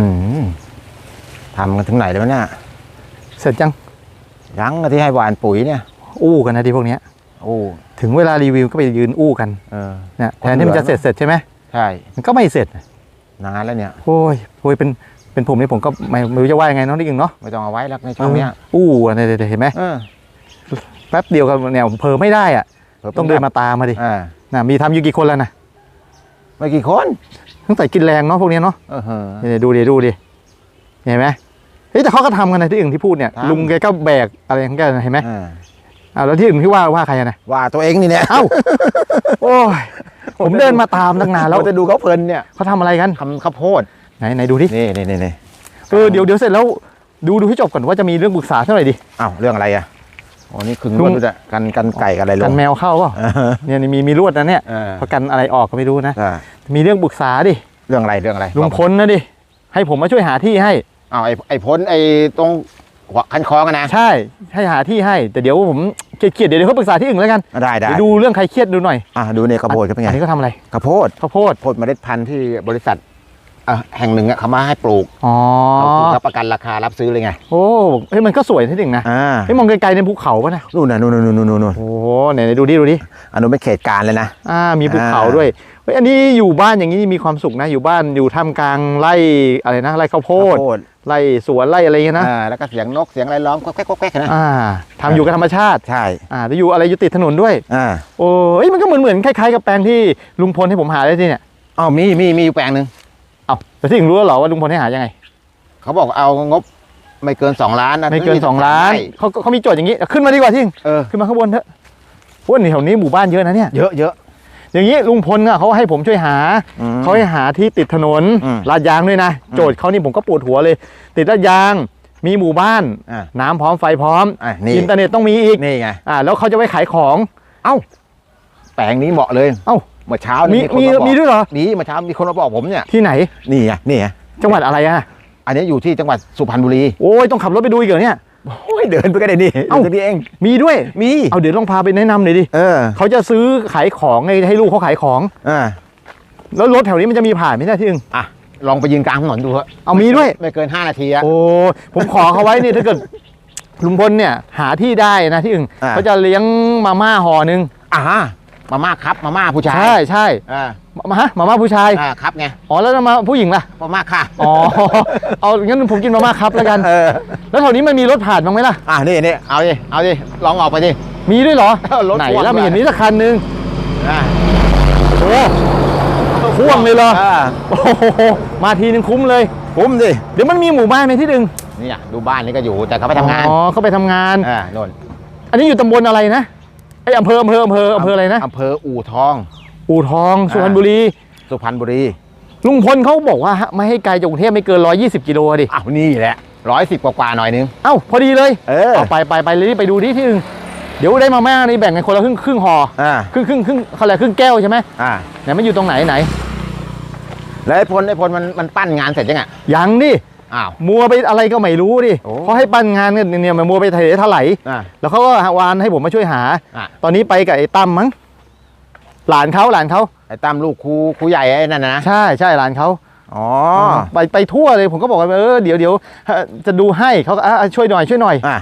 อืมทำกันถึงไหนแล้ววะเนี่ย เสร็จยัง ยังที่ให้หวานปุ๋ยเนี่ย อู้กันนะที่พวกเนี้ยโอ้ถึงเวลารีวิวก็ไปยืนอู้กัน เออเนี่ยแทนที่มันจะเสร็จเสร็จใช่ไหมใช่ มันก็ไม่เสร็จ นานแล้วเนี่ย โอ้ยโอ้ยเป็น เป็นผมนี่ผมก็ไม่ไม่รู้จะว่ายังไงเน้องนี่เองเนาะ ไม่ต้องเอาไว้แล้วในช่องเนี้ย อู้อะเนี่ยเดี๋ยวเห็นไหมเออแป๊บเดียวกันเนี่ยผมเพอไม่ได้อะ ต้องเดินมาตามมาดิอ่าน่ะมีทำอยู่กี่คนแล้วนะไม่กี่คน ตั้งแต่กินแรงเนาะพวกเนี้ยเนาะเออเออเนี่ยดูดิดูดิเห็นไหมเฮ้ยแต่เขาก็ทำกันนะที่อื่นที่พูดเนี่ยทำ ลุงแกก็แบกอะไรของแกนะเห็นไหมอ่าอ้าวแล้วที่อื่นที่ว่าว่าใครอะนะว่าตัวเองนี่เนี่ยเอ้าโอ้ยผมเดินมาตามตั้งนานแล้วเราจะดูเขาเพลินเนี่ยเขาทำอะไรกันทำข้าวโพดไหนไหนดูดินี่นี่นี่นี่เออเดี๋ยวเดี๋ยวเสร็จแล้วดูดูให้จบก่อนว่าจะมีเรื่องปรึกษาเท่าไหร่ดิอ้าวเรื่องอะไรอะ อ๋อนี่คึงลุก็งดูแต่กันกันไก่กันอะไรลกังนแมวเข้าเปล่าเออเนี่ยนี่มีมีลวดนะเนี่ยเออเพราะกันอะไรออกก็ไม่รู้นะอ่ามีเรื่องปรึกษาดิเรื่องอะไรเรื่องอะไรลุงพลนะดิให้ผมมาช่วยหาที่ให้อ้าวไอ้ไอ้พ้นไอ้ตรงหัวคันคอกันนะใช่ให้หาที่ให้ แต่เดี๋ยวผมเครียดๆเดี๋ยวเดี๋ยวเขาปรึกษาที่อื่นแล้วกันได้ได้เดี๋ยวดูเรื่องใครเครียดดูหน่อยอะดูเนี่ยข้าวโพดเขาเป็นไงอันนี้ก็ทำอะไรข้าวโพดข้าวโพดโพดเมล็ดพันธุ์ที่บริษัท อะแห่งหนึ่งอะเขามาให้ปลูกอ๋อเขาคือรับประกันราคารับซื้อเลยไงโอ้เฮ้ยมันก็สวยที่หนึ่งนะอ่าเฮ้ยมองไกลๆในภูเขาปะนะนู่นน่ะนู่นนู่นนู่นนู่นนู่นโอ้โหไหนๆดูดิดูดิอันนู้นไม่เขตการเลยนะ อ่ามีภูเขาอ่า ด้วยเฮ้ยอันนี้อยู่บ้านอย่างนี้มีความสุขนะ อยู่บ้านอยู่ท่ามกลางไร่อะไรนะไร่ข้าวโพดข้าวโพดไร่สวนไร่อะไรอย่างเงี้ยนะอ่าแล้วก็เสียงนกเสียงอะไรร้องแก๊กแก๊กแก๊กนะอ่าทำอยู่กับธรรมชาติใช่อ่าแล้วอยู่อะไรอยู่ติดถนนด้วย อ่าโอ้ยมันก็เหมือนเหมือนคล้ายๆกับแปลงที่ลุงพลให้ผมหาได้ที่เนี่ย อ๋อมีมีมีอยู่แปลงหนึ่ง เอ้าแต่ที่ถึงรู้แล้วเหรอว่าลุงพลให้หายังไง เขาบอกเอางบไม่เกิน2ล้านนะไม่เกินซื้สองล้านได้เขาเขามีโจทย์อย่างนี้ขึ้นมาดีกว่าที่เออขึ้นมาข้างบนเถอะโอ้ยแถวนี้หมู่บ้านเยอะนะเนี่ยเยอะเยอะอย่างนี้ลุงพลอะเขาให้ผมช่วยหาอืมเขาให้หาที่ติดถนนอืมลาดยางด้วยนะอืมโจทย์เขานี่ผมก็ปวดหัวเลย ติดลาดยางมีหมู่บ้านอ่าน้ำพร้อมไฟพร้อมอะนี่อินเทอร์เน็ตต้องมีอีกนี่ไงอ่าแล้วเขาจะไว้ขายของแปลงนี้เหมาะเลย เอ้า เมื่อเช้ามีนี่มีคนมาบอกมีด้วยเหรอนี่เมื่อเช้ามีคนมาบอกผมเนี่ยที่ไหน นี่ไงนี่ไงจังหวัดอะไรอะอันนี้อยู่ที่จังหวัดสุพรรณบุรีโอ้ยต้องขับรถไปดูอีกเหรอเนี่ย โอ้ยเดินไปก็ได้นี่เอ้า ตรงนี้เองมีด้วย มีเอาเดี๋ยวลองพาไปแนะนำหน่อยดิเออเขาจะซื้อขายของให้ให้ลูกเขาขายของ อ่าแล้วรถแถวนี้มันจะมีผ่านไหมเนี่ยที่อึง อะลองไปยืนกลางถนนดูเถอะเอามีด้วย ไม่เกิน5นาทีอะ โอ้ผมขอเขาไว้นี่ถ้าเกิดลุงพลเนี่ยหาที่ได้นะที่อึงอ่า เขาจะเลี้ยงมาม่าห่อหนึ่งอ่า มาม่าครับมาม่าผู้ชายใช่ใช่อ่ามาฮะมาม่าผู้ชายอ่าครับไงอ๋อแล้วมาผู้หญิงล่ะมาม่าค่ะอ๋อเอางั้นผมกินมาม่าครับแล้วกันเออแล้วแถวนี้มันมีรถผ่านบ้างไหมล่ะอ่านี่นี่เอาดิเอาดิลองออกไปดิมีด้วยเหรอเออรถไหนพ่วงแล้วด้วยไม่เห็นมีสักคันหนึงอ่าโอ้พ่วงเลยเหรออ่าโอ้โหมาทีนึงคุ้มเลยคุ้มดิเดี๋ยวมันมีหมู่บ้านในที่หนึ่งนี่อะดูบ้านนี่ก็อยู่แต่เขาไปทำงานอ๋อเขาไปทำงานอ่าโน่นอันนี้อยู่ตำบลอะไรนะ ไอยอำเภออำเภออำเภออำเภออะไรนะอำเภออู่ทอง อู่ทองสุพรรณบุรี สุพรรณบุรี ลุงพลเขาบอกว่าไม่ให้ไกลจากกรุงเทพไม่เกิน 120 กิโลดิอ้าวนี่แหละร้อยสิบกว่าๆหน่อยนึง เอ้าพอดีเลยเออเอาไปไปไปเลยไปดูที่ที่หนึ่งเดี๋ยวได้มาม่านี่แบ่งกันคนละครึ่งครึ่งห่ออ่าครึ่งครึ่งครึ่งเขาเรียกครึ่งแก้วใช่ไหมอ่าไหนมันอยู่ตรงไหนไหน แล้วไอ้พลไอ้พลมันมันปั้นงานเสร็จยังอะยังดิ อ้าว มัวไปอะไรก็ไม่รู้ดิโอ้เขาให้ปั้นงานกันเนี่ยมันมัวไปเทเท่าไหร่อ่าแล้วเขาก็วานให้ผมมาช่วยหา อะ ตอนนี้ไปกับไอ้ตั้มมั้งหลานเขาหลานเขาไอ้ตามลูกครูครูใหญ่ไอ้นั่นนะนะ ใช่ใช่หลานเขาอ๋อ ไปไปทั่วเลยผมก็บอกว่าเออเดี๋ยวเดี๋ยวจะดูให้เขาก็อะอะช่วยหน่อยช่วยหน่อย อะ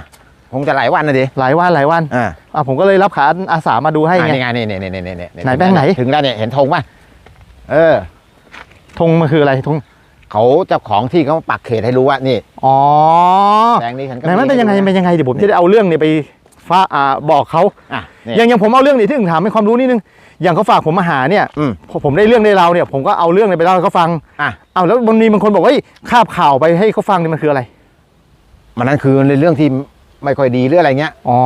คงจะหลายวันนะดิหลายวันหลายวันอ่าอะผมก็เลยรับขาอาสามาดูให้อะไง นี่ไงนี่นี่นี่นี่นี่ไหนแป้งไหน ถึงแล้วเนี่ยเห็นธงป่ะ เออธงมันคืออะไรธง เขาเจ้าของที่เขาปักเขตให้รู้ว่านี่อ๋อแปลงนี้ฉันก็ไหนมันเป็นยังไงให้ดูะเป็นยังไงเดี๋ยวผมจะได้เอาเรื่องนี้ไปฟ้าอ่าบอกเขาอะนี่ อย่างอย่างผมเอาเรื่องนี้ที่ถึงถามให้ความรู้นิดนึงอย่างเขาฝากผมมาหาเนี่ยอืมพอผมได้เรื่องได้ราวเนี่ย ผมก็เอาเรื่องนี้ไปเล่าให้เขาฟังอะ เอาแล้วบางทีบางคนบอกว่าเฮ้ยคาบข่าวไปให้เขาฟังนี่มันคืออะไรมันนั่นคือในเรื่องที่ไม่ค่อยดีหรืออะไรเงี้ย อ๋อ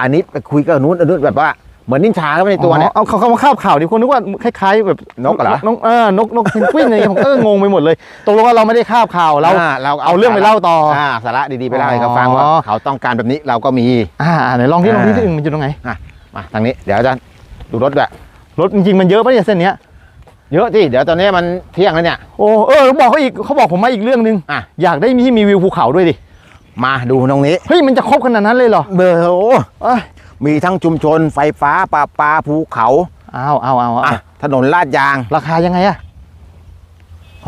อันนี้ไปคุยกับนู้นอันนู้นแบบว่า เหมือนนินชาก็ไม่ในตัวเนี่ยอ๋อเอาเขาเขามาคาบข่าวดิคนนึกว่าคล้ายๆแบบนกเหรอนกเออนกนกเพนกวินอะไรอย่างเงี้ยผมก็งงไปหมดเลยตกลงว่าเราไม่ได้คาบข่าวเราอ่เราเอาเรื่องไปเล่าต่ออ่อ่าสาระดีๆไปเล่าให้เขาฟังว่าอ๋อเขาต้องการแบบนี้เราก็มีอ่าไหนลองที่ลองที่อ่าที่อื่นมันอยู่ตรงไหนมาทางนี้เดี๋ยวอาจารย์ดูรถด้วยรถจริงๆมันเยอะปะเนี่ยเส้นเนี้ยเยอะที่เดี๋ยวตอนนี้มันเที่ยงแล้วเนี่ยโอ้เออบอกเขาอีกเขาบอกผมมาอีกเรื่องหนึงอะอยากได้มีมีวิวภูเขาด้วยดิมาดูตรงนี้เฮ้ยมันจะครบขนาดนั้นเลยเหรอเบอร์โอ้เอ้ย มีทั้งชุมชนไฟฟ้าปลาปลาภูเขาเอาเอาเอาเอาอะถนนลาดยาง ราคายังไงอะ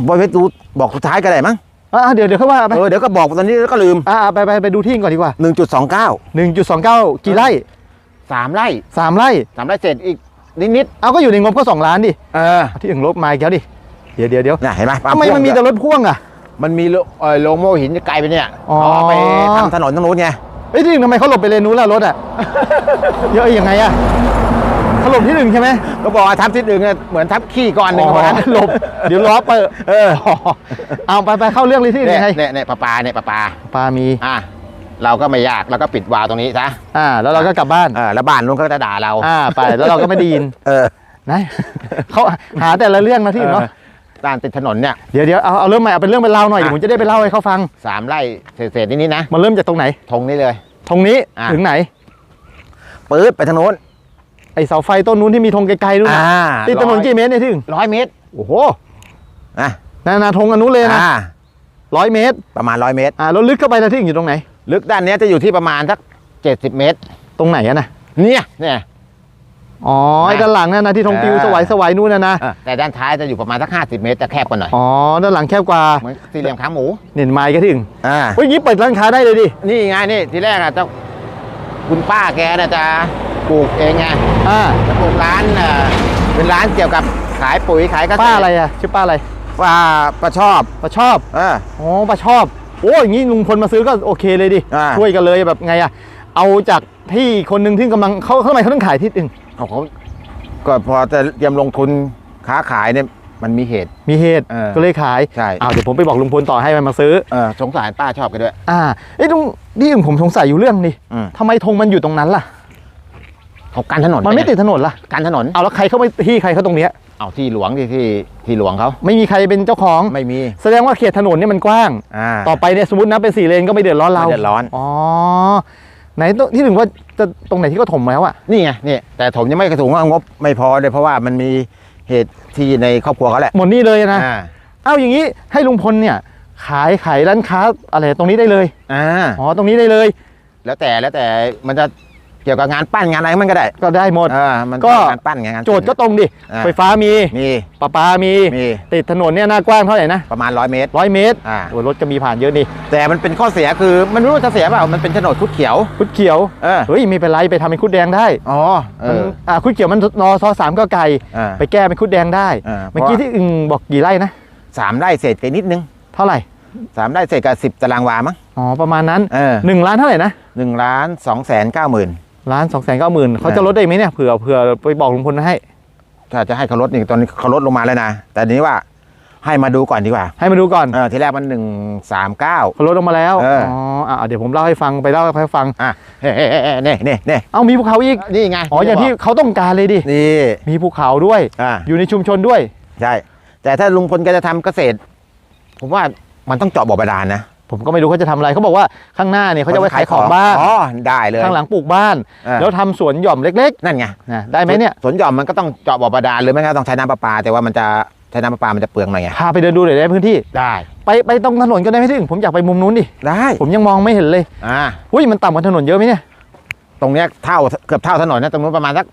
บอยเพชรดูบอกสุดท้ายก็ได้มั้งอ่าเดี๋ยวเดี๋ยวเขาว่าไปเออเดี๋ยวก็บอกตอนนี้แล้วก็ลืมอ่าไปไปไปดูที่ก่อนดีกว่า 1.29 1.29 กี่ไร่สามไร่3ไร่สามไร่เศษอีกนิดเอาก็อยู่ในงบก็2ล้านดิๆเออเอาที่อื่นลบมาอีกแล้วดิเดี๋ยวเดี๋ยวเดี๋ยวน่ะเห็นไหมปั๊ทำไมมันมีแต่รถพ่วงอะ มันมีโลเออโลงโมหินไกลไปเนี่ยอ๋อเขาเอาไปทำถนนตรงนู้นไง เอ้ยที่หนึ่งทำไมเขาหลบไปเลนนู้นล่ะรถอะ เยอะยังไงอะเขาหลบที่หนึ่งใช่ไหม ก็บอกว่าทับทิศอื่นเนี่ยเหมือนทับขี้ก่อนหนึ่งอ๋อวันนั้นหลบ เดี๋ยวล้อเปิดเออ เอาไปไปเข้าเรื่องเลยที่หนึ่เนี่ยงไงเนี่ยเนี่ยปลาปลาเนี่ยปลาปลาปลามี อะเราก็ไม่ยากเราก็ปิดวาล์วตรงนี้ซะอ่า แล้วเราก็กลับบ้าน เออแล้วบ้านนู้นก็จะด่าเราอ่า ไป แล้วเราก็ไม่ได้ยินเออ นะ เขาหาแต่ละเรื่องนะที่เนาะ ด้านติดถนนเนี่ยเดี๋ยวเดี๋ยวเอาเอาเริ่มใหม่เอาเป็นเรื่องเป็นราวหน่อยอะเดี๋ยวผมจะได้ไปเล่าให้เขาฟังสามไร่เศษๆนิดๆนะมันเริ่มจากตรงไหนธงนี้เลย ตรงนี้อะ ถึงไหน ปื๊ดไปทางโน้นไอเสาไฟต้นนู้นที่มีธงไกลๆนู่นน่ะอ่าติดถนนกี่เมตรเนี่ยที่ถึงร้อยเมตรโอ้โหอะนานาธงอันนู้นเลยนะอ่าร้อยเมตรประมาณร้อยเมตร อ่าแล้วลึกเข้าไปนะที่ถึงอยู่ตรงไหน ลึกด้านเนี้ยจะอยู่ที่ประมาณสักเจ็ดสิบเมตร ตรงไหนอะนะเนี่ยเนี่ย อ๋อไอ้ด้านหลังนั่นนะที่ธงปิวอ่าสวายสวายนู่นนะนะเออแต่ด้านท้ายจะอยู่ประมาณสักห้าสิบเมตรจะแคบกว่าหน่อย อ๋อ ด้านหลังแคบกว่า เหมือนสี่เหลี่ยมขาหมูเน่นไม้ก็ถึง อ่าเฮ้ยอย่างนี้เปิดร้านค้าได้เลยดิ นี่ไงนี่ทีแรกอะเจ้าคุณป้าแกน่ะจะปลูกเองไงอ่าจะปลูกร้านเอ่อเป็นร้านเกี่ยวกับขายปุ๋ยขายเกษตรป้าอะไรอะชื่อป้าอะไรป้าป้าชอบป้าชอบเอออ๋อป้าชอบโอ้อย่างนี้ลุงพลมาซื้อก็โอเคเลยดิอ่าช่วยกันเลยแบบไงอะเอาจากที่คนหนึ่งที่กำลังเขาทำไมเขาต้องขายที่อื่น เอาเขาก็พอจะเตรียมลงทุนค้าขายเนี่ยมันมีเหตุ มีเหตุเออก็เลยขายใช่ อ้าวเดี๋ยวผมไปบอกลุงพลต่อให้มันมาซื้อ เออสงสารป้าชอบกันด้วย อ่าเอ้ยลุงนี่ผมสงสัยอยู่เรื่องนี่อืม ทำไมธงมันอยู่ตรงนั้นล่ะ เขากันถนนมันไม่ปติดถนนล่ะกันถนนเอาแล้วใครเข้าไปที่ใครเขาตรงเนี้ยเอาที่หลวงที่ที่ที่หลวงเขาไม่มีใครเป็นเจ้าของ ไม่มีแสดงว่าเขตถนนเนี่ยมันกว้าง อ่า ต่อไปเนี่ยสมมตินะเป็นสี่เลนก็ไม่เดือดร้อนเราไม่เดือดร้อน อ๋อไหนตรงที่ถึงว่า จะตรงไหนที่เขาถมแล้วอะนี่ไงนี่แต่ผมยังไม่กระถุงว่างบไม่พอเลยเพราะว่ามันมีเหตุที่ในครอบครัวเขาแหละหมดนี่เลยนะอ่าเอ้าอย่างนี้ให้ลุงพลเนี่ย ขายขายร้านค้าอะไรตรงนี้ได้เลยอ่าอ๋อตรงนี้ได้เลย แล้วแต่แล้วแต่มันจะ เกี่ยวกับงานปั้นงานอะไรมันก็ได้ก็ได้หมดอ่ามันก็ งานปั้นไงงานโจทย์ก็ตรงดิ อ่าไฟฟ้ามีมีประปามี มีติดถนนเนี่ยหน้ากว้างเท่าไหร่นะประมาณร้อยเมตร ร้อยเมตรอ่า โอ้ยรถก็มีผ่านเยอะนี่แต่มันเป็นข้อเสียคือมันไม่รู้ว่าจะเสียเปล่ามันเป็นโฉนดคุดเขียว คุดเขียวเออ เฮ้ยไม่เป็นไรไปทำเป็นคุดแดงได้อ๋อเอมันออ่าคุดเขียวมันนอซอสามก็ไก่อ่า ไปแก้เป็นคุดแดงได้อ่าเมื่อกี้ที่อึงบอกกี่ไร่นะสามไร่เศษไปนิดนึงเท่าไหร่สามไร่เศษกับสิบตารางวามั้งอ๋อประมาณนั้นเออหนึ่งล้านเท่าไหร่นะหนึ่งล้านสองแสนเก้าหมื่น ล้านสองแสนเก้าหมื่นเขาจะเออลดได้ไหมเนี่ยเผื่อเผื่อไปบอกลุงพลให้ถ้าจะให้เขาลดนี่ตอนนี้เขาลดลงมาแล้วนะ แต่ทีนี้ว่าให้มาดูก่อนดีกว่า ให้มาดูก่อนเออทีแรกมันหนึ่งสามเก้าเขาลดลงมาแล้วเอออ๋ออะเดี๋ยวผมเล่าให้ฟังไปเล่าให้ฟังอะเฮ้เฮ้เฮ้เฮ้เนี่ยเนี่ยเนี่ยเอ้ามีภูเขาอีกนี่ไงอ๋ออย่างที่เขาต้องการเลยดินี่มีภูเขาด้วยอ่าอยู่ในชุมชนด้วยใช่แต่ถ้าลุงพลแกจะทำเกษตร ผมว่ามันต้องเจาะบ่อบาดาลนะ ผมก็ไม่รู้เขาจะทำอะไรเขาบอกว่าข้างหน้าเนี่ยเขาจะไว้ขายของบ้านอ๋อได้เลยข้างหลังปลูกบ้าน เออ แล้วทำสวนหย่อมเล็กนั่นไงๆนะได้ไหมเนี่ยสวนหย่อมมันก็ต้องเจาะบ่อบาดาลหรือไม่ก็ต้องใช้น้ำประปา แต่ว่ามันจะใช้น้ำประปา มันจะเปลืองหน่อยไงพาไปเดินดูหน่อยได้พื้นที่ ได้ไปไปตรงถนนก็ได้ไหมถึงผมอยากไปมุมนู้นดิได้ผมยังมองไม่เห็นเลยอ่าอุ้ยมันต่ำกว่าถนนเยอะไหมเนี่ยตรงเนี้ยเท่าเกือบเท่าถนนนะตรงนู้นประมาณสัก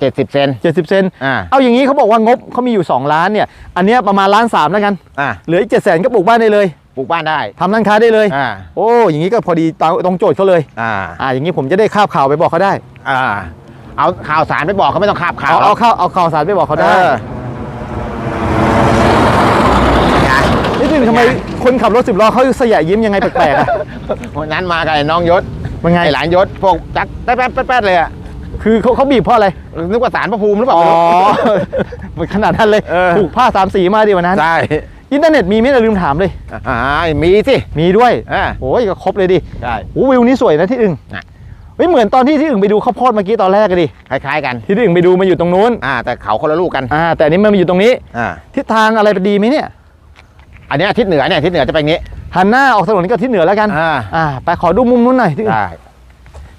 เจ็ดสิบเซนเจ็ดสิบเซนอ่าเอาอย่างนี้เขาบอกว่างบเขามีอยู่ 2 ล้านเนี่ยอันเนี้ยประมาณล้านสามแล้วกันอ่าเหลืออีกเจ็ดแสนก็ปลูกบ้านได้เลย ปลูกบ้านได้ทำร้านค้าได้เลยอ่าโอ้อย่างนี้ก็พอดีตามตรงโจทย์เขาเลยอ่าอ่าอย่างนี้ผมจะได้คาบข่าวไปบอกเขาได้อ่าเอาข่าวสารไปบอกเขาไม่ต้องคาบข่าเอาวเอาข่าวเอาข่าวสารไปบอกเขาได้ออไงนี่ถึงทำไมคนขับรถสิบล้อเขาสยะยิ้มยังไงแปลกๆอะวันนั้นมากับไอ้น้องยศมันไงไอ้หลานยศพวกจักแป๊ดแป๊ดแป๊ดแป๊ดเลยอะคือเขาเขาบีบเพราะอะไรนึกว่าสารพระภูมิหรือเปล่าอ๋อไม่รู้มันขนาดนั้นเลยเออผูกผ้าสามสีมาดิวันนั้นใช่ อินเทอร์เน็ตมีไหมเราลืมถามเลย อ่ามีสิ มีด้วยอ่า โอ้ยก็ครบเลยดิใช่ โอ้วิวนี้สวยนะที่อึ่งน่ะ เฮ้ยเหมือนตอนที่ที่อึ่งไปดูข้าวโพดเมื่อกี้ตอนแรกอะดิคล้าย ๆ กัน ที่ที่อึ่งไปดูมันอยู่ตรงนู้นอ่า แต่เขาคนละลูกกัน อ่าแต่อันนี้มันมาอยู่ตรงนี้อ่า ทิศทางอะไรดีไหมเนี่ยอันเนี้ยทิศเหนือเนี่ยทิศเหนือจะไปอย่างงี้ หันหน้าออกถนนก็ทิศเหนือแล้วกันอ่า อ่าไปขอดูมุมนู้นหน่อยที่อึ่งได้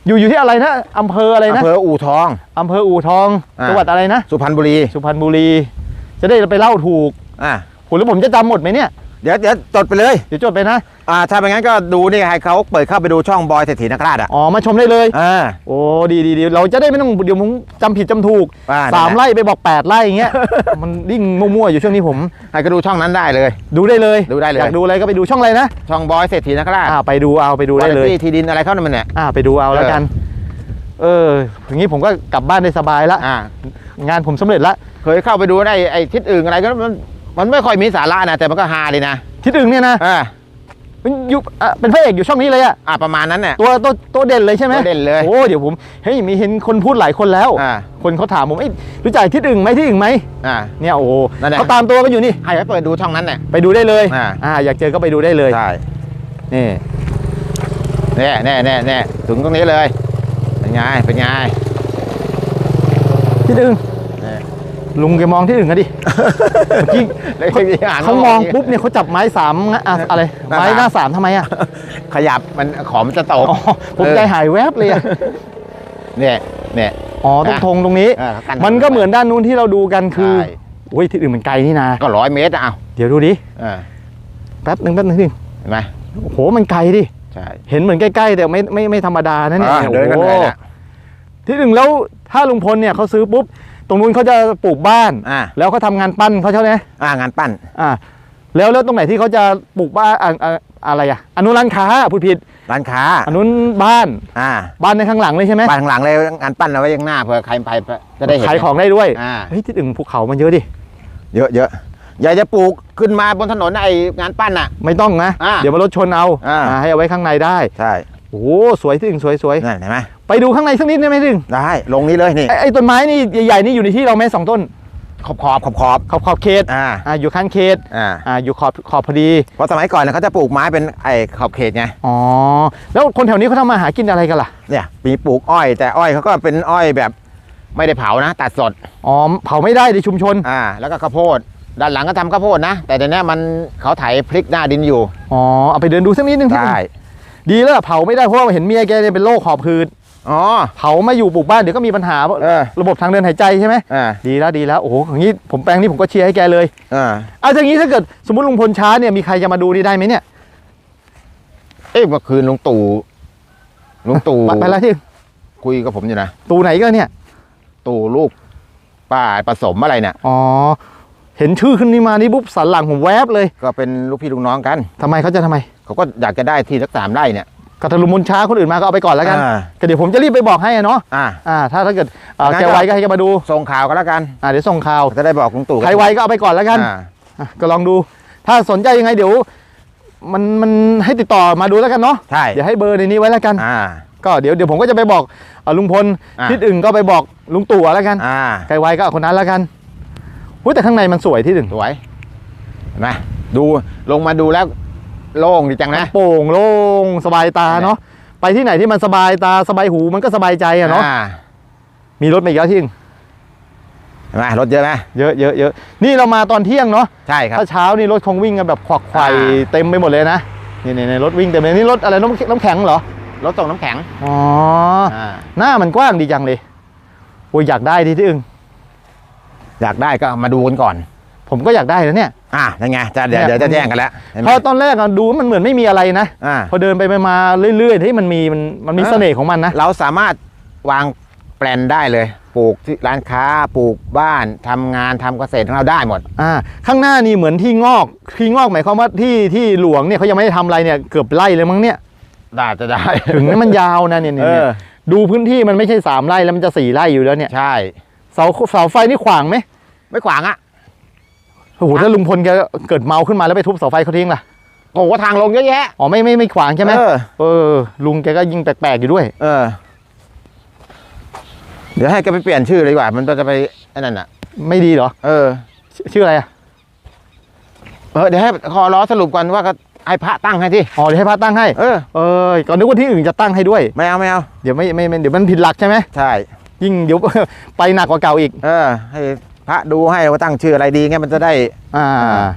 อยู่อยู่ที่อะไรนะอำเภออะไรนะอำเภออู่ทอง อำเภออู่ทองอ่า จังหวัดอะไรนะ สุพรรณบุรี สุพรรณบุรี จะได้ไปเล่าถูก อ่า โหแล้วผมจะจำหมดไหมเนี่ย เดี๋ยวเดี๋ยวจดไปเลยเดี๋ยวจดไปนะ อ่าถ้าไม่งั้นก็ดูนี่ให้เขาเปิดเข้าไปดูช่องบอยเศรษฐีนักราชอะอ๋อ มาชมได้เลย อ่า โอ้ดีดีดีเราจะได้ไม่ต้องเดี๋ยวผมจำผิดจำถูกอ่าสามนั่นแหละไร่ไปบอกแปดไร่อย่างเงี้ย มันดิ้งมั่วๆอยู่ช่วงนี้ผม ให้ก็ดูช่องนั้นได้เลย ดูได้เลยดูได้เลย อยากดูอะไรก็ไปดูช่องอะไรนะช่องบอยเศรษฐีนักราชอ่าไปดูเอาไปดูได้เลย ที่ที่ดินอะไรเข้านั่นมันเนี่ย อ่าไปดูเอาแล้วกัน เอออย่างนี้ผมก็กลับบ้านได้สบายละอ่า งานผมสำเร็จละเคยเข้าไปดูในไอ้ทิศอื่นอะไรก็มัน มันไม่ค่อยมีสาระนะแต่มันก็ฮาดีนะทิศอึงเนี่ยนะอ่าเป็นอยู่อะเป็นพระเอกอยู่ช่องนี้เลยอะอ่าประมาณนั้นเนี่ย ตัวตัวตัวเด่นเลยใช่ไหมตัวเด่นเลย โอ้เดี๋ยวผมเฮ้ยมีเห็นคนพูดหลายคนแล้ว อ่า คนเขาถามผมเอ้ยรู้จักทิศอึงไหมทิศอึงไหมอ่า เนี่ยโอ้โหนั่นแหละ เขาตามตัวกันอยู่นี่ ให้ไปเปิดดูช่องนั้นเนี่ย ไปดูได้เลยอ่า อ่าอยากเจอก็ไปดูได้เลยใช่นี่แน่แน่แน่แน่ถึงตรงนี้เลย เป็นไงเป็นไงทิศอึงนี่ ลุงแกมองที่อื่นกันดิ เมื่อกี้แล้วก็อ่นเขามองปุ๊บเนี่ยเขาจับไม้สามงะอะอะไรหน้าไม้สามหน้าสามทำไมอะขยับมันของมันจะตกอ๋อผมเออใจหายแวบเลยอะเนี่ยเนี่ย อ๋อตรงอะธงตรงนี้อ่ากั้มันก็เหมือนด้านนู้นที่เราดูกันคือใช่ โอ้ยที่อื่นมันไกลนี่นาก็ร้อยเมตรอะเอาเดี๋ยวดูดิอ่าแป๊บหนึ่งแป๊บหนึ่งเห็นไหมโอ้โหมันไกลดิ ใช่ เห็นเหมือนใกล้ ๆ แต่ไม่ไม่ไม่ธรรมดานะเนี่ยอ่าเดินกันโอ้เลโหยนะ ที่หนึ่งแล้วถ้าลุงพลเนี่ยเขาซื้อปุ๊บ ตรงนู้นเขาจะปลูกบ้าน อ่า แล้วเขาทำงานปั้นเขาใช่ไหมอ่างานปั้น อ่า แล้วแล้วตรงไหนที่เขาจะปลูกบ้านอ่าอ่าอะไรอะอันนู้นร้านค้าพูดผิดร้านค้า อันนู้นบ้านอ่าบ้านในข้างหลังเลยใช่ไหมบ้านข้างหลังเลยงานปั้นเอาไว้ยังหน้าเผื่อใครไปจะได้เห็นขายของได้ด้วยอ่า เฮ้ยที่หนึ่งภูเขามันเยอะดิเยอะเยอะอยากจะปลูกขึ้นมาบนถนนไอ้งานปั้นอะ ไม่ต้องนะอ่าเดี๋ยวมารถชนเอาอ่าอ่าให้เอาไว้ข้างในได้ใช่โอ้โหสวยที่หนึ่งสวยสวยนั่นเห็นไหม ไปดูข้างในสักนิดได้ไหมที่หนึ่งได้ ลงนี้เลยนี่ไอ้ไอ้ต้นไม้นี่ใหญ่ๆนี่อยู่ในที่เราไหมสองต้น ขอบขอบขอบขอบขอบขอบเขตอ่าอ่าอยู่ข้างเขตอ่าอ่าอยู่ขอบขอบพอดี เพราะสมัยก่อนเนี่ยเขาจะปลูกไม้เป็นไอ้ขอบเขตไงอ๋อ แล้วคนแถวนี้เขาทำมาหากินอะไรกันล่ะ เนี่ยมีปลูกอ้อย แต่อ้อยเขาก็เป็นอ้อยแบบไม่ได้เผานะ ตัดสดอ๋อ เผาไม่ได้ในชุมชน อ่าแล้วก็ข้าวโพด ด้านหลังก็ทำข้าวโพดนะ แต่เดี๋ยวนี้มันเขาไถพริกหน้าดินอยู่อ๋อ เอาไปเดินดูสักนิดนึงที่ได้ ดีแล้วล่ะเผาไม่ได้เพราะว่าเห็นเมียแกเนี่ยเป็นโรคหอบหืด อ๋อ เผามาอยู่ปลูกบ้านเดี๋ยวก็มีปัญหาเออระบบทางเดินหายใจใช่ไหมอ่าดีแล้วดีแล้วโอ้โหอย่างนี้ผมแปลงนี้ผมก็เชียร์ให้แกเลยอ่าเอาอย่างนี้ถ้าเกิดสมมติลุงพลช้าเนี่ยมีใครจะมาดูนี่ได้ไหมเนี่ยเอ๊ะเมื่อคืนลุงตู่ลุงตู่ไปไปแล้วที่คุยกับผมอยู่นะตูไหนก็เนี่ย ตู่ลูกป้าผสมอะไรเนี่ยอ๋อเห็นชื่อขึ้นนี่มานี่ปุ๊บสันหลังผมแวบเลย ก็เป็นลูกพี่ลูกน้องกันทำไมเขาจะทำไม เขาก็อยากจะได้ที่สักสามไร่เนี่ย ก็ถ้าลุงพลช้าคนอื่นมาก็เอาไปก่อนแล้วกันอ่า ก็เดี๋ยวผมจะรีบไปบอกให้อะเนาะอ่าอ่า ถ้าถ้าเกิดอ่างั้นแกก็ไวก็ให้แกมาดูส่งข่าวก็แล้วกัน อ่าเดี๋ยวส่งข่าวจะได้บอกลุงตู่ใครไวก็เอาไปก่อนแล้วกันอ่าอะก็ลองดู ถ้าสนใจยังไงเดี๋ยว มันมันให้ติดต่อมาดูแล้วกันเนาะใช่เดี๋ยวให้เบอร์ในนี้ไว้แล้วกัน อ่า ก็เดี๋ยวเดี๋ยวผมก็จะไปบอกอ่าลุงพลอ่า ทิศอื่นก็ไปบอกลุงตู่แล้วกันอ่าใครไวก็เอาคนนั้นแล้วกันอุ้ยแต่ข้างในมันสวยที่หนึ่งสวยเห็นไหมดูลงมาดูแล้ว โล่งดีจังนะโปร่งโล่งสบายตาเนาะไปที่ไหนที่มันสบายตาสบายหูมันก็สบายใจอะเนาะอ่มีรถมาอีกแล้วที่หนึ่งเห็นไหมรถเยอะไหมเยอะเยอะเยอะนี่เรามาตอนเที่ยงเนาะใช่ครับถ้าเช้านี่รถคงวิ่งกันแบบขวักไขว่อ่าเต็มไปหมดเลยนะนี่นี่นี่รถวิ่งเต็มเลยนี่รถอะไรน้ำน้ำแข็งเหรอรถส่งน้ำแข็งอ๋ออ่าหน้ามันกว้างดีจังเลยโอ้ยอยากได้ดิที่อึงอยากได้ก็มาดูกันก่อน ผมก็อยากได้นะเนี่ย อ่ายังไงจะเดี๋ยวเนี่ยเดี๋ยวจะแจ้งกันแล้วเห็นไหเพมราะตอนแรกอะดูมันเหมือนไม่มีอะไรนะ อ่า พอเดินไปไปมาเรื่อยๆที่มันมีมันมันมีเออเสน่ห์ของมันนะ เราสามารถวางแปลนได้เลย ปลูกที่ร้านค้า ปลูกบ้านทำงานทำเกษตรของเราได้หมด อ่าข้างหน้านี่เหมือนที่งอกที่งอกหมายความว่าที่ที่หลวงเนี่ยเขายังไม่ได้ทำอะไรเนี่ยเกือบไร่เลยมั้งเนี่ย ได้จะได้ ถึงนี่มันยาวนะเนี่ยเอเนี่ยอดูพื้นที่มันไม่ใช่สามไร่แล้วมันจะสี่ไร่อยู่แล้วเนี่ยใช่ เสาเสาไฟนี่ขวางไหมไม่ขวางอะ โอ้โหถ้าลุงพลแกเกิดเมาขึ้นมาแล้วไปทุบเสาไฟเขาทิ้งล่ะโอ้โหทางลงเยอะแยะ อ๋อไม่ไม่ไม่ขวางใช่ไหมเออ เออ ลุงแกก็ยิงแปลกๆอยู่ด้วย เออ เดี๋ยวให้แกไปเปลี่ยนชื่อเลยดีกว่า มันจะไปไอ้นั่นอะ ไม่ดีเหรอเออ ชื่อชื่ออะไรอะเออ เดี๋ยวให้คอร้อสรุปกันว่าก็ให้พระตั้งให้ที่ อ๋อเดี๋ยวให้พระตั้งให้ เออ เออก่อนนึกว่าที่อื่นจะตั้งให้ด้วย ไม่เอาไม่เอา เดี๋ยวไม่ไม่ไม่เดี๋ยวมันผิดหลักใช่ไหมใช่ ยิ่งเดี๋ยว ไปหนักกว่าเก่าอีก เออ ให้ พระดูให้ว่าตั้งชื่ออะไรดีไงมันจะได้อ่าอ่า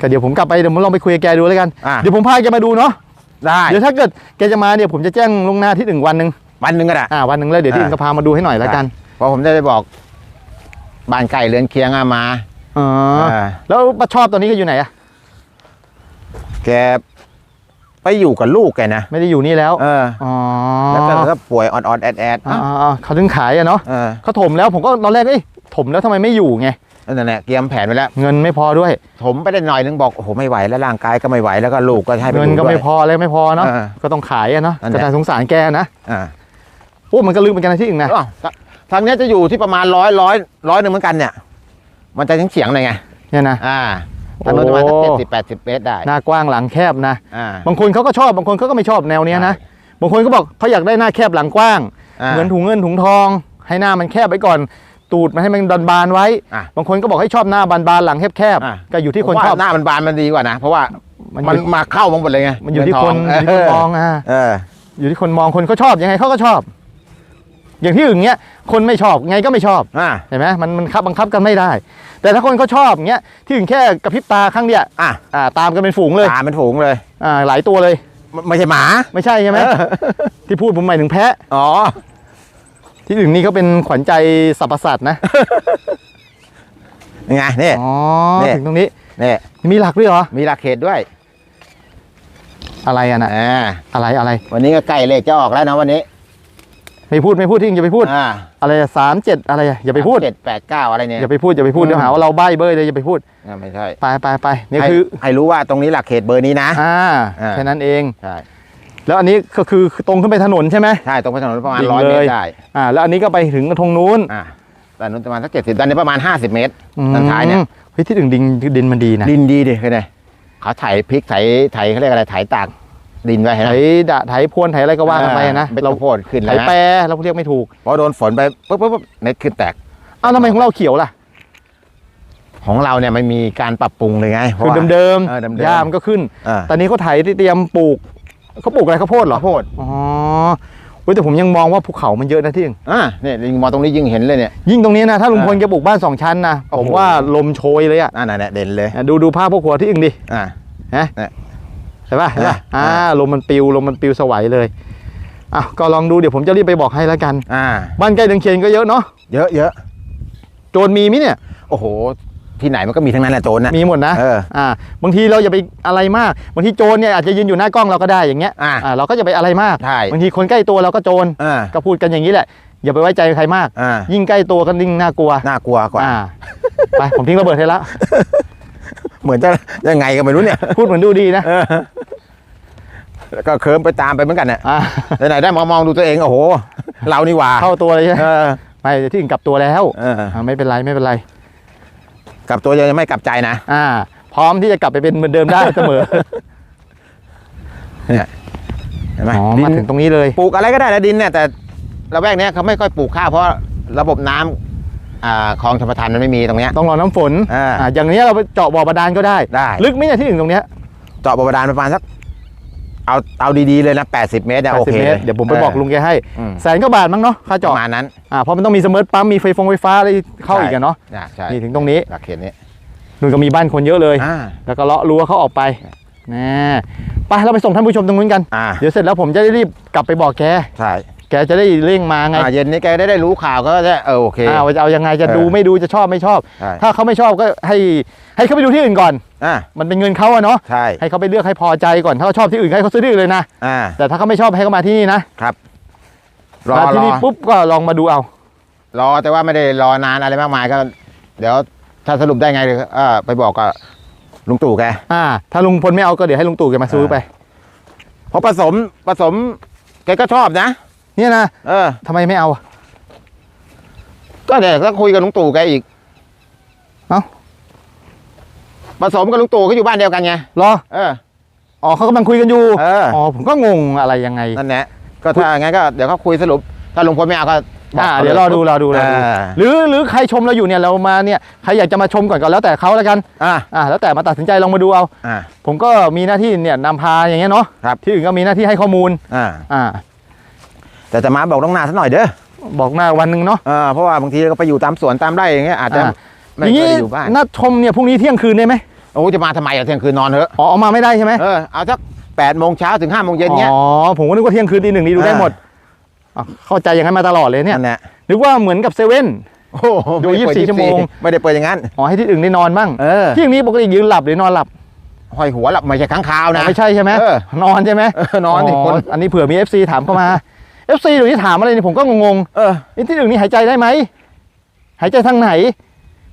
ก็เดี๋ยวผมกลับไปเดี๋ยวผมลองไปคุยกับแกดูแล้วกัน อ่า เดี๋ยวผมพาแกมาดูเนาะ ได้เดี๋ยวถ้าเกิดแกจะมาเนี่ยผมจะแจ้งลวงหน้าที่หนึ่งวันหนึ่งวันหนึ่งก็ได้ อ่าวันหนึ่งแล้วเดี๋ยวที่อ่า อื่นก็พามาดูให้หน่อยแล้วกันเพราะผมจะได้บอกบ้านไก่เรือนเคียงอะมาอ๋อเออแล้วป้าชอบตอนนี้ก็อยู่ไหนอะแกไปอยู่กับลูกแกนะไม่ได้อยู่นี่แล้วเอออ๋อแล้วก็ก็ป่วยอ่อนๆแอดแอดๆอ่าเอ้าอ่าเขาถึงขายอะเนาะเออเขาถมแล้วผมก็ตอนแรกเอ้ย ถมแล้วทำไมไม่อยู่ไงนั่นแหละเตรียมแผนไว้แล้ว เงินไม่พอด้วยผมไปได้หน่อยนึงบอกโอ้โหไม่ไหวแล้วร่างกายก็ไม่ไหวแล้วก็ลูกก็ให้ไปเงินดูก็ด้วยไม่พออะไรไม่พอเนาะเออก็ต้องขายอะเนาะนั่นแหก็ละน่าสงสารแกนะอ่าโอ้มันก็ลึกเหมือนกันนะที่อื่นนะอ้าวทางเนี้ยจะอยู่ที่ประมาณร้อยร้อยร้อยหนึ่งเหมือนกันเนี่ย มันจะเฉียงๆหน่อยไงเนี่ยนะอ่าทางโน้นประมาณสักโอ้เจ็ดสิบแปดสิบเมตรได้หน้ากว้างหลังแคบนะอ่าบางคนเขาก็ชอบบางคนเขาก็ไม่ชอบแนวเนี้ยนะบางคนก็บอกเขาอยากได้หน้าแคบหลังกว้างาเหมือนถุงเงินถุงทอง ให้หน้ามันแคบไว้ก่อน ตูดมันให้มันบานๆไว้ อะ บางคนก็บอกให้ชอบหน้าบานๆหลังแคบอะๆก็อยู่ที่คนผมว่าชอบ หน้ามันบานมันดีกว่านะ เพราะว่ามันมันอยู่ มาเข้ามาหมดเลยไงมันอยู่ที่คนอเงิยู่ที่คนมองอะเออ อยู่ที่คนมองคนเขาชอบยังไงเขาก็ชอบ อย่างที่อื่นเนี้ย คนไม่ชอบไงก็ไม่ชอบ อ่าเห็นไหมมันมันคับบังคับกันไม่ได้ แต่ถ้าคนเขาชอบเงี้ยที่อื่นแค่กระพริบตาครั้งเดียวอะอ่าตามกันเป็นฝูงเลยตามันฝูงเลยอ่าหลายตัวเลย ไม่ไม่ใช่หมา ไม่ใช่ใช่ไหมเออ ที่พูดผมหมายถึงแพะ อ๋อ ที่อื่นนี่เขาเป็นขวัญใจสรรพสัตว์นะยังไงนี่ อ๋อเนี่ย ถึงตรงนี้นี่มีหลักด้วยเหรอ มีหลักเขตด้วย อะไรอะนะอ่าอะไรอะไร วันนี้ก็ใกล้เลขจะออกแล้วนะวันนี้ ไม่พูดไม่พูดที่อื่นอย่าไปพูด อ่าอะไรสามเจ็ดอะไรอะอย่าไปพูดเจ็ดแปดเก้าอะไรเนี่ยอย่าไปพูดอย่าไปพูดอืมเดี๋ยวหาว่าเราใบ้เบ้ยเลยอย่าไปพูดอ่าไม่ใช่ไปไปไปนี่ให้คือให้รู้ว่าตรงนี้หลักเขตเบอร์นี้นะอ่าอ่าแค่นั้นเองใช่ แล้วอันนี้ก็คือตรงขึ้นไปถนนใช่ไหมใช่ตรงไปถนนประมาณจริงร้อยเมเลตยรได้อ่าแล้วอันนี้ก็ไปถึงตรงนู้นอ่าแต่นู้นประมาณสักเจ็ดสิบด้านนี้ประมาณห้าสิบเมตรอืมด้านท้ายเนี่ยเฮ้ยที่ถึงดินดินมันดีนะดินดีดิคือไงเขาไถพริกไถไถเขาเรียกอะไรไถตากดินไว้เห็นไถไหมดะไถพรวนไถอะไรก็ว่ากันไปนะเป็นเราข้าวโพดขึ้นไถแล้วนะแปรเราเรียกไม่ถูกพอโดนฝนไปปุ๊บปุ๊บปุ๊บเน็ตขึ้นแตกอ้าวทำไมของเราเขียวล่ะ ของเราเนี่ยไม่มีการปรับปรุงเลยไงเพคือราะว่าเดิมเออเดิมๆหญ้ามันก็ขึ้นอ่าตอนนี้เขาไถเตรียมปลูก เขาปลูกอะไรข้าวโพดเหรอข้าวโพดอ๋อเว้ยแต่ผมยังมองว่าภูเขามันเยอะนะที่อ่าเนี่ยยิงมองตรงนี้ยิงเห็นเลยเนี่ย ยิ่งตรงนี้นะ ถ้าลุงพลอ่าแกปลูกบ้านสองชั้นนะโอ้ผโหมว่าลมโชยเลยอะอ่านั่นแหละเด่นเลยอะดูดูภาพพวกหัวที่อึ่งดิอ่าฮะเนี่ยใช่ป่ะเห็นป่ะอ่าอ่าลมมันปิวลมมันปิวสวัยเลยอะก็ลองดูเดี๋ยวผมจะรีบไปบอกให้แล้วกัน อ่า บ้านใกล้เรือนเคียงก็เยอะเนาะเยอะเยอะโจรมีมิเนี่ย โอ้โห ที่ไหนมันก็มีทั้งนั้นแหละโจรนะ มีหมดนะเอออ่าบางทีเราอย่าไปอะไรมากบางทีโจรเนี่ยอาจจะยืนอยู่หน้ากล้องเราก็ได้อย่างเงี้ยอ่าอ่าเราก็จะไปอะไรมากใช่บางทีคนใกล้ตัวเราก็โจรอ่าก็พูดกันอย่างนี้แหละ อย่าไปไว้ใจใครมาก อ่า ยิ่งใกล้ตัวก็ยิ่งน่ากลัวน่ากลัวกว่า อ่าไปผมทิ้งระเบิดให้แล้วเหมือนจะยังไงก็ไม่รู้เนี่ย พูดเหมือนดูดีนะเออแล้วก็เคิมไปตามไปเหมือนกันเนี่ยอ่าไหนๆได้มามองดูตัวเองโอ้โห เรานี่หว่าเข้าตัวเลยใช่ไหมเออ ไปที่อื่นกลับตัวแล้วเออ อ่าไม่เป็นไรไม่เป็นไร กลับตัวยังไม่กลับใจนะ อ่า พร้อมที่จะกลับไปเป็นเหมือนเดิมได้เสมอเห็นไหมอ๋อดิมานถึงตรงนี้เลย ปลูกอะไรก็ได้นะดินเนี่ย แต่ระแวกเนี้ยเขาไม่ค่อยปลูกข้าวเพราะระบบน้ำอ่าคลองชลประทานมันไม่มีตรงเนี้ย ต้องรอน้ำฝนอ่าอ่าอย่างนี้เราไปเจาะบ่อบาดาลก็ได้ ได้ลึกไหมเนี่ยที่อื่นตรงเนี้ย เจาะบาดาลประมาณสัก เอาเอาดีๆเลยนะ80 เมตรเนี่ยโอ80เคเมตรเดี๋ยวผมไปบอกลุงแกให้อืมแสนก็บาทมั้งเนาะค่าปเจาะระมาณนั้นอ่าเพราะมันต้องมีสมาร์ทปั๊มมีไฟฟงไฟฟ้าอะไรเข้าอีกอะเนาะอ่าใช่นี่ถึงตรงนี้หลักเขตนี้นู่นก็มีบ้านคนเยอะเลย อ่า แล้วก็เลาะรั้วเขาออกไปนะไปเราไปส่งท่านผู้ชมตรงนู้นกัน อ่า เดี๋ยวเสร็จแล้วผมจะได้รีบกลับไปบอกแก ใช่แกจะได้เร่งมาไงอ่าเย็นนี้แกได้ได้รู้ข่าวก็ได้เออโอเค อ่าว่าจะเอายังไงจะเออดูไม่ดูจะชอบไม่ชอบ ใช่ ถ้าเขาไม่ชอบก็ให้ให้เขาไปดูที่อื่นก่อน อ่ามันเป็นเงินเขาอะเนาะใช่ให้เขาไปเลือกให้พอใจก่อนถ้าเขาชอบที่อื่นให้เขาซื้อที่อื่นเลยนะอ่าแต่ถ้าเขาไม่ชอบให้เขามาที่นี่นะครับรอมารที่อนี่ปุ๊บก็ลองมาดูเอา รอแต่ว่าไม่ได้รอนานอะไรมากมายก็ เดี๋ยวถ้าสรุปได้ไงเดี๋ยวเออไปบอกกับลุงตู่แกอ่า ถ้าลุงพลไม่เอาก็เดี๋ยวให้ลุงตู่แกมาซื้อไป เพราะผสมผสมแกก็ชอบนะ เนี่ยนะเออ ทำไมไม่เอาอะก็เดี๋ยวก็คุยกับลุงตู่แกอีก เอ้า ผสมกับลุงตู่ก็อยู่บ้านเดียวกันไงรอเออ อ๋อเขากำลังคุยกันอยู่เอออ๋อผมก็งงอะไรยังไง นั่นแหละก็ถ้างั้นก็เดี๋ยวเขาคุยสรุป ถ้าลุงพลไม่เอาก็บกอ่าขาเดี๋ยวรอดูรอดูรอดูอ่าหรือหรือใครชมเราอยู่เนี่ยเรามาเนี่ยใครอยากจะมาชมก่อนก็แล้วแต่เขาแล้วกันอ่าอ่าแล้วแต่มาตัดสินใจลองมาดูเอา อ่า ผมก็มีหน้าที่เนี่ยนำพาอย่างเงี้ยเนาะครับ ที่อื่นก็มีหน้าที่ให้ข้อมูลอ่าอ่าแต่จะมาบอกต้องหน้าสักหน่อยเด้อบอกหน้าวันหนึ่งเนาะ เออเพราะว่าบางทีก็ไปอยู่ตามสวนตามไร่อย่างเงี้ยอาจจะอ่า ไม่อย่างเคงี้ยได้อยู่บ้านนัดชมเนี่ยพรุ่งนี้เที่ยงคืนได้ไหมโอ้จะมาทำไมอะเที่ยงคืนนอนเถอะอ๋อเอามาไม่ได้ใช่ไหมเออเอาสักแปดโมงเช้าถึงห้าโมงเย็นเงี้ยอ๋อผมก็นึกว่าเที่ยงคืนตีหนึ่งนี่ดูได้อ่าหมดอะเข้าใจอย่างนั้นมาตลอดเลยเนี่ยนั่นแหละนึกว่าเหมือนกับเซเว่นโอ้โหดูไม่ไเปิ24ชั่วโมงไม่ได้เปิดอย่างนั้นอ๋อให้ที่อื่นได้นอนบ้างเออที่อื่นนี้ปกติยืนหลับหรือนอนหลับห้อยหัวละไม่ใช่ข้างคาวนะไม่ใช่ใช่ไหมเออนอนใช่ไหมเออนอนนี่คนอันนี้เผื่อมี FC ถามเข้ามา FC เดี๋ยวนี้ถามอะไรนี่ผมก็งงเออๆนี่ที่หนึ่งนี่หายใจได้ไหมหายใจทางไหน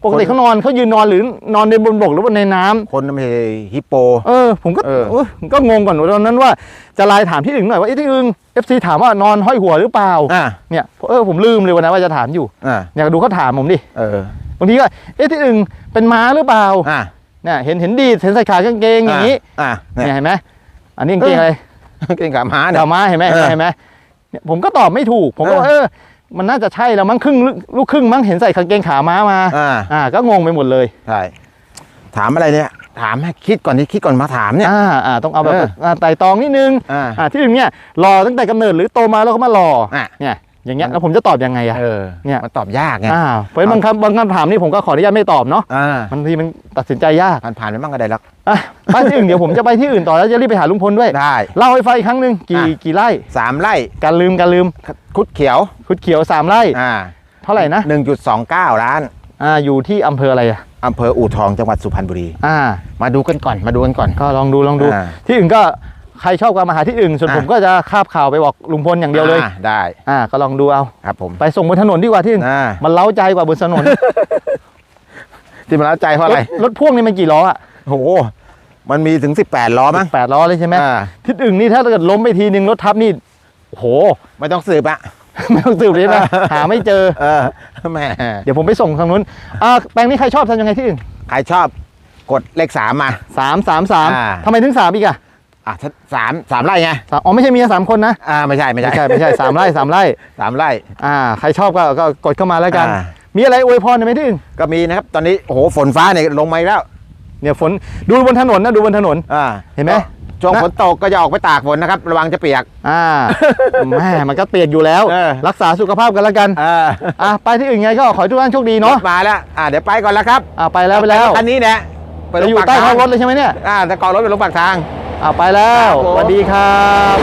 ปกติคนเขานอนเขายืนนอนหรือนอนในบนบกหรือว่าในน้ำคนไม่ใช่ฮิปโป เออผมก็เออเออผมก็งงก่อนตอนนั้นว่าจะไลน์ถามที่หนึ่งหน่อยว่าเอ้ที่หนึ่ง FC ถามว่านอนห้อยหัวหรือเปล่าอ่าเนี่ยเออผมลืมเลยวันนั้นว่าจะถามอยู่อ่าอยากดูเขาถามผมดิเออบางทีก็เอ๊ะที่หนึ่งเป็นม้าหรือเปล่าอ่าเนี่ยเห็นเห็นดีดเห็นใส่ขากางเกงอย่างนี้อ่าเนี่เนี่ยยเห็นไหมอันนี้กางเกงอะไรเก่งกับม้าเนี่ดาวยม้าเห็นไหมเออเห็นไหมเนี่ยผมก็ตอบไม่ถูก ผมก็เออว่าเออ มันน่าจะใช่แล้วมั้งครึ่งลูกลูกครึ่งมั้งเห็นใส่กางเกงขาม้ามาอ่า อ่า ก็งงไปหมดเลยใช่ถามอะไรเนี่ย ถามให้คิดก่อนที่คิดก่อนมาถามเนี่ย อ่าอ่าต้องเอาแบบเอออ่าไต่ตองนิดนึงอ่าอ่าที่หนึ่งเนี่ยรอตั้งแต่กำเนิดหรือโตมาแล้วก็มารออะ เนี่ย อย่างเงี้ยแล้วผมจะตอบยังไงอะเออเนี่ยมันตอบยากไงอ่าเพราะฉะนั้นบางคำบางคำถามนี่ผมก็ขออนุญาตไม่ตอบเนาะอ่าบางทีมันตัดสินใจยากผ่านผ่านไปบ้างก็ได้หรอกอะไปที่อื่นเดี๋ยวผมจะไปที่อื่นต่อแล้วจะรีบไปหาลุงพลด้วยได้เล่าให้ฟังอีกครั้งหนึ่งกี่อะกี่ไร่สามไร่การลืมการลืมคุดเขียว คุดเขียวสามไร่อ่าเท่าไหร่นะหนึ่งจุดสองเก้าล้านอ่าอยู่ที่อำเภออะไรอะอำเภออู่ทองจังหวัดสุพรรณบุรีอ่ามาดูกันก่อนมาดูกันก่อนก็ลองดูลองดูอ่าที่อื่นก็ ใครชอบก็มาหาที่อื่น ส่วนอะผมก็จะคาบข่าวไปบอกลุงพลอย่างเดียวเลยอ่าได้ อ่า ก็ลองดูเอาครับผม ไปส่งบนถนนดีกว่าที่อื่นอ่ามันเล้าใจกว่าบนถนนที่มันแล้วใจเพราะอะไรถรถพ่วงนี่มันกี่ล้ออะโอ้โหมันมีถึง 18 ล้อมั้งแปดล้อเลยใช่ไหมอ่าที่อื่นนี่ถ้าเกิดล้มไปทีนึงรถทับนี่โอ้โห ไม่ต้องสืบอะไม่ต้องสืบเลยนะหาไม่เจอ เออแหม่เดี๋ยวผมไปส่งทางนู้นอ่าแปลงนี้ใครชอบทำยังไงที่อื่นใครชอบกดเลขสามมา สามสามสามอ่า ทำไมถึงสามอีกอะ อะถ้าสามสามไร่ไงสามอ๋อไม่ใช่เมียสามคนนะอ่าไม่ใช่ไม่ไม่ใช่ใช่ไม่ใช่สามไร่สามไร่สามไร่อ่าใครชอบก็ก็กดเข้ามาแล้วกัน อ่ามีอะไรอวยพรหน่อยไหมที่อื่นก็มีนะครับ ตอนนี้โอ้โหฝนฟ้าเนี่ยลงมาอีกแล้ว เนี่ยฝนดูบนถนนนะดูบนถนน อ่าเห็นไหม ช่วงนะฝนตกก็จะออกไปตากฝนนะครับ ระวังจะเปียก อ่าแม่มันก็เปียกอยู่แล้ว เออ รักษาสุขภาพกันแล้วกันอ่าอะไปที่อื่นไงก็ขอให้ทุกท่านโชคดีเนาะรถมาแล้วอ่าเดี๋ยวไปก่อนแล้วครับอะไปแล้วไปแล้วคันนี้เนี่ยไปลจะงอยู่ปากใต้ทาท้องงรถเลยใช่ไหมเนี่ย อ่าแต่ก่อนรถไปลงปากทาง อะไปแล้วครับผมสวัสดีครับ